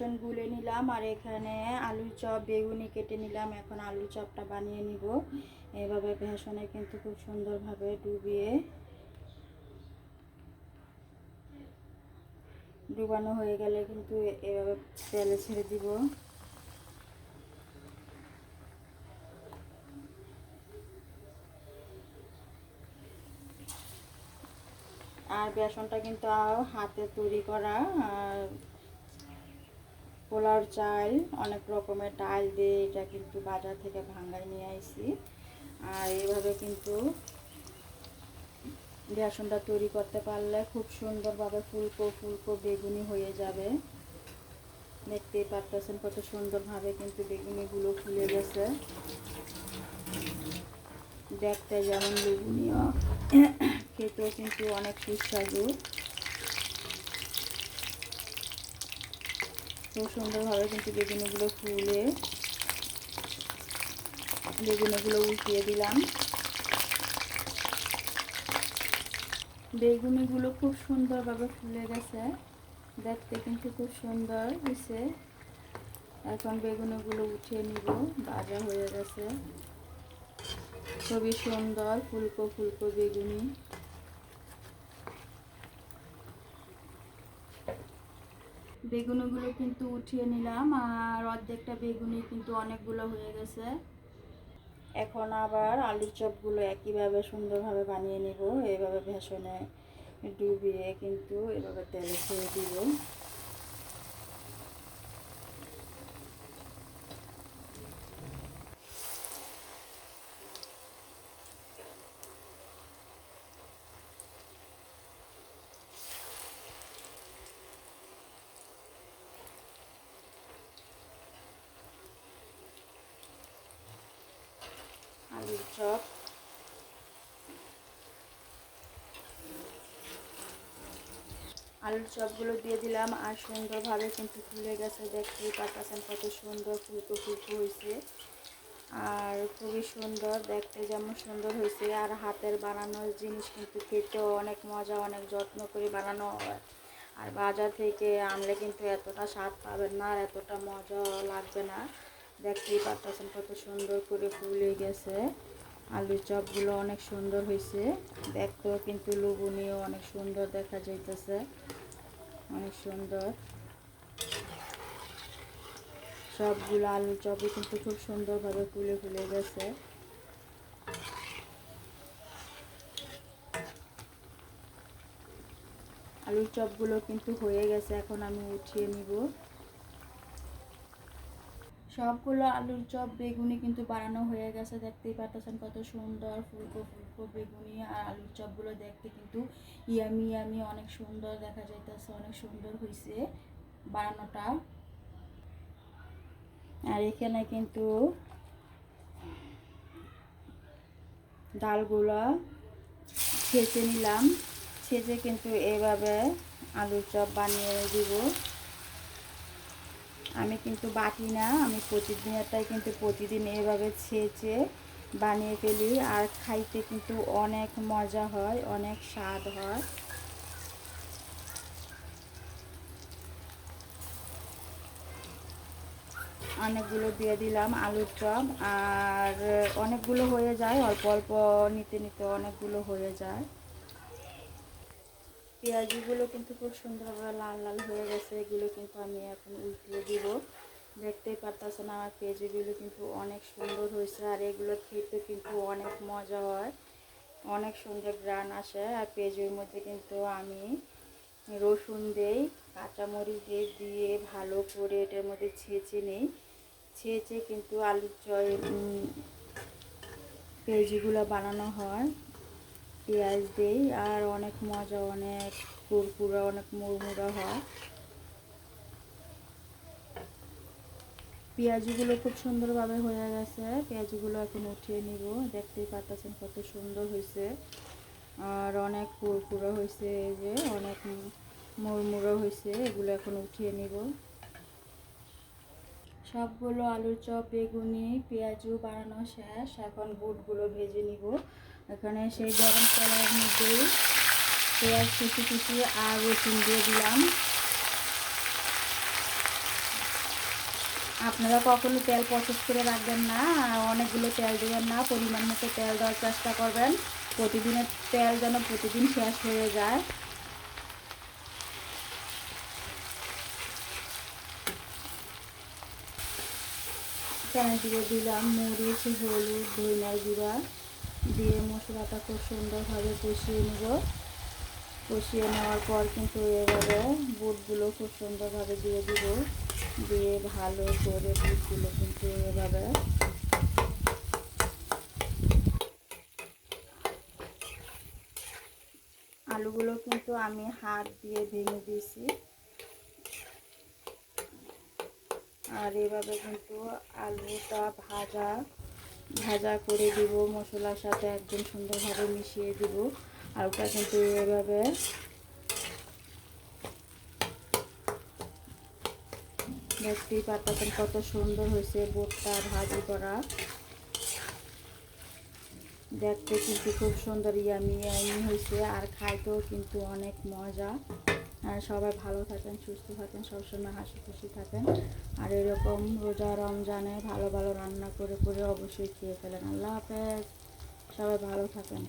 বেসন গুলে নিলাম আর এখানে আলুর চপ, বেগুনি কেটে নিলাম। এখন আলুর চপটা বানিয়ে নিব। এভাবে বেসনে কিন্তু খুব সুন্দরভাবে ডুবিয়ে ডুবানো হয়ে গেলে কিন্তু এভাবে তেলে ছেড়ে দিব। আর বেসনটা কিন্তু হাতে তৈরি করা, আর পোলার চাল, অনেক রকমের ডাল দিয়ে এটা কিন্তু বাজার থেকে ভাঙ্গাই নিয়ে আইছি। আর এইভাবে কিন্তু বেসনটা তৈরি করতে পারলে খুব সুন্দরভাবে ফুলকো ফুলকো বেগুনি হয়ে যাবে। দেখতেই পারতেছেন কত সুন্দরভাবে কিন্তু বেগুনিগুলো ফুলে গেছে। দেখতে যেমন বেগুনিও, খেতেও কিন্তু অনেক সুস্বাদু। খুব সুন্দরভাবে কিন্তু বেগুনগুলো ফুলে বেগুনিগুলো উল্টিয়ে দিলাম। বেগুনিগুলো খুব সুন্দরভাবে ফুলে গেছে। দেখতে কিন্তু খুব সুন্দর হয়েছে। এখন বেগুনগুলো উঠিয়ে নিব, ভাজা হয়ে গেছে। খুবই সুন্দর ফুলকো ফুলকো বেগুনি। বেগুনিগুলো কিন্তু উঠিয়ে নিলাম আর অর্ধেকটা বেগুনি কিন্তু অনেকগুলো হয়ে গেছে। এখন আবার আলুর চপগুলো একইভাবে সুন্দরভাবে বানিয়ে নিব। এইভাবে ভেসনে ডুবিয়ে কিন্তু এভাবে তেলে ছেড়ে দিব। আলুর চপ আলুর চপগুলো দিয়ে দিলাম আর সুন্দরভাবে কিন্তু ফুলে গেছে। দেখতেই পাচ্ছেন কত সুন্দর ফুলকো ফুলকো হয়েছে। আর খুবই সুন্দর, দেখতে যেমন সুন্দর হয়েছে। আর হাতের বানানোর জিনিস কিন্তু খেতেও অনেক মজা, অনেক যত্ন করে বানানো হয়। আর বাজার থেকে আনলে কিন্তু এতটা স্বাদ পাবেন না আর এতটা মজা লাগবে না। দেখতেই পাচ্ছেন কত সুন্দর করে ফুলে গেছে। আলুর চপগুলো অনেক সুন্দর হয়েছে। দেখতেও কিন্তু লুবনীয় অনেক সুন্দর দেখা যাইতেছে। অনেক সুন্দর। সবগুলো আলুর চপই কিন্তু খুব সুন্দরভাবে ফুলে ফুলে গেছে। আলুর চপগুলো কিন্তু হয়ে গেছে, এখন আমি উঠিয়ে নিব। সবগুলো আলুর চপ বেগুনি কিন্তু বানানো হয়ে গেছে, দেখতেই পাচ্ছেন কত সুন্দর ফুলকো ফুলকো বেগুনি আর আলুর চপগুলো দেখতে কিন্তু ইয়ামি ইয়ামি, অনেক সুন্দর দেখা যাইতেছে, অনেক সুন্দর হয়েছে বানানোটা। আর এখানে কিন্তু ডালগুলো ছেঁচে নিলাম ছেঁচে কিন্তু এভাবে আলুর চপ বানিয়ে দিব। আমি কিন্তু বাটি না, আমি প্রতিদিনেরটাই কিন্তু প্রতিদিন এভাবে ছেঁচে বানিয়ে ফেলি। আর খাইতে কিন্তু অনেক মজা হয়, অনেক স্বাদ হয়। অনেকগুলো দিয়ে দিলাম আলুর চপ, আর অনেকগুলো হয়ে যায়, অল্প অল্প নিতে নিতে অনেকগুলো হয়ে যায়। পেঁয়াজিগুলো কিন্তু খুব সুন্দরভাবে লাল লাল হয়ে গেছে, এগুলো কিন্তু আমি এখন উল্টিয়ে দিব। দেখতেই পারতেছেন আমার পেঁয়াজিগুলো কিন্তু অনেক সুন্দর হয়েছে আর এগুলো খেতে কিন্তু অনেক মজা হয়, অনেক সুন্দর গ্রান আসে। আর পেঁয়াজির মধ্যে কিন্তু আমি রসুন দেই, কাঁচামরিচ দিয়ে দিয়ে ভালো করে এটার মধ্যে ছেঁচে নিই। ছেঁচে কিন্তু আলুর চয় পেঁয়াজিগুলো বানানো হয়। পেঁয়াজ দিই আর অনেক মজা, অনেক কুরকুরা, অনেক মুড়মুড়া হয়। পেঁয়াজগুলো খুব সুন্দরভাবে হয়ে গেছে। পেঁয়াজগুলো এখন উঠিয়ে নিব। দেখতেই পাচ্ছেন কত সুন্দর হয়েছে। আর অনেক কুরকুরা হয়েছে, এই যে অনেক মুড়মুড়ো হয়েছে, এগুলো এখন উঠিয়ে নিব। সবগুলো আলুর চপ, বেগুনি, পেঁয়াজু বানানো শেষ। এখন বুটগুলো ভেজে নিব। এখানে সেই গরম তেলের মধ্যে পেঁয়াজ কুচি কুচি আর রসুন দিয়ে দিলাম। আপনারা কখনো তেল প্রসেস করে রাখবেন না, অনেকগুলো তেল দেবেন না, পরিমাণ মতো তেল দেওয়ার চেষ্টা করবেন। প্রতিদিনের তেল যেন প্রতিদিন শেষ হয়ে যায়। প্যানে দিয়ে দিলাম মরিচ, হলুদ, ধনিয়া জিরা দিয়ে মশলাটা খুব সুন্দরভাবে কষিয়ে নেব। কষিয়ে নেওয়ার পর কিন্তু এভাবে বুটগুলো খুব সুন্দরভাবে দিয়ে দিব। দিয়ে ভালো করে বুটগুলো কিন্তু এভাবে আলুগুলো কিন্তু আমি হাত দিয়ে ভেঙে দিয়েছি। আর এভাবে কিন্তু আলুটা ভাজা ভাজা করে দিব, মশলার সাথে একদম সুন্দরভাবে মিশিয়ে দিব। আলুটা কিন্তু এভাবে দেখতেই পারতেছেন কত সুন্দর হয়েছে বোটটা ভাজি করা। দেখতে কিন্তু খুব সুন্দর ইয়ামি ইয়ামি হয়েছে, আর খাইতেও কিন্তু অনেক মজা। সবাই ভালো থাকেন, সুস্থ থাকেন, সবসময় হাসি খুশি থাকেন। আর এরকম রোজা রমজানে ভালো ভালো রান্না করে করে অবশ্যই খেয়ে ফেলেন। আল্লাহ হাফেজ। সবাই ভালো থাকেন।